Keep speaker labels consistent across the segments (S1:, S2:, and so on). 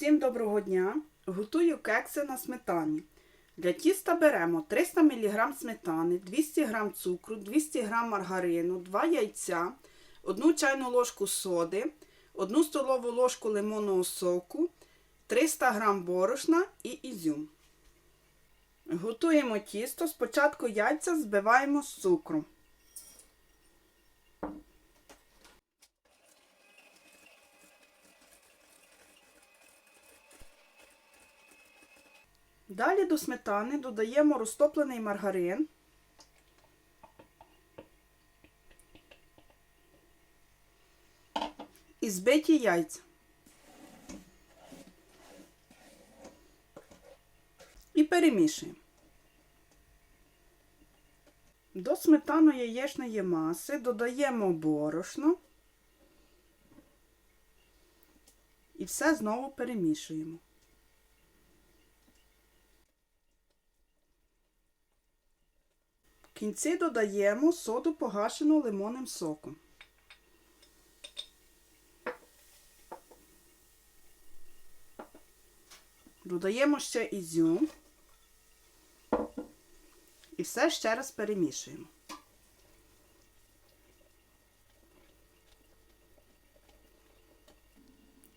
S1: Всім доброго дня! Готую кекси на сметані. Для тіста беремо 300 мг сметани, 200 г цукру, 200 г маргарину, 2 яйця, 1 чайну ложку соди, 1 столову ложку лимонного соку, 300 г борошна і ізюм. Готуємо тісто. Спочатку яйця збиваємо з цукром. Далі до сметани додаємо розтоплений маргарин. І збиті яйця. І перемішуємо. До сметану яєчної маси додаємо борошно і все знову перемішуємо. Кінці додаємо соду погашену лимонним соком. Додаємо ще ізюм і все ще раз перемішуємо.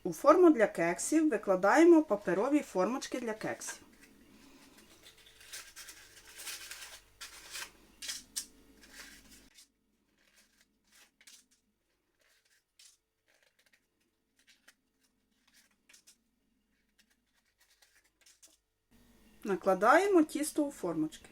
S1: У форму для кексів викладаємо паперові формочки для кексів. Накладаємо тісто у формочки.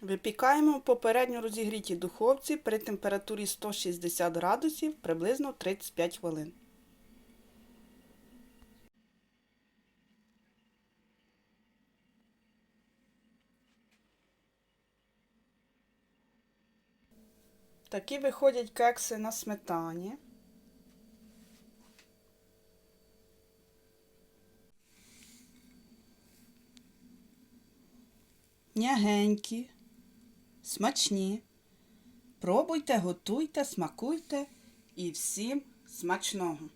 S1: Випікаємо в попередньо розігрітій духовці при температурі 160 градусів приблизно 35 хвилин. Такі виходять кекси на сметані. Нягенькі, смачні. Пробуйте, готуйте, смакуйте і всім смачного!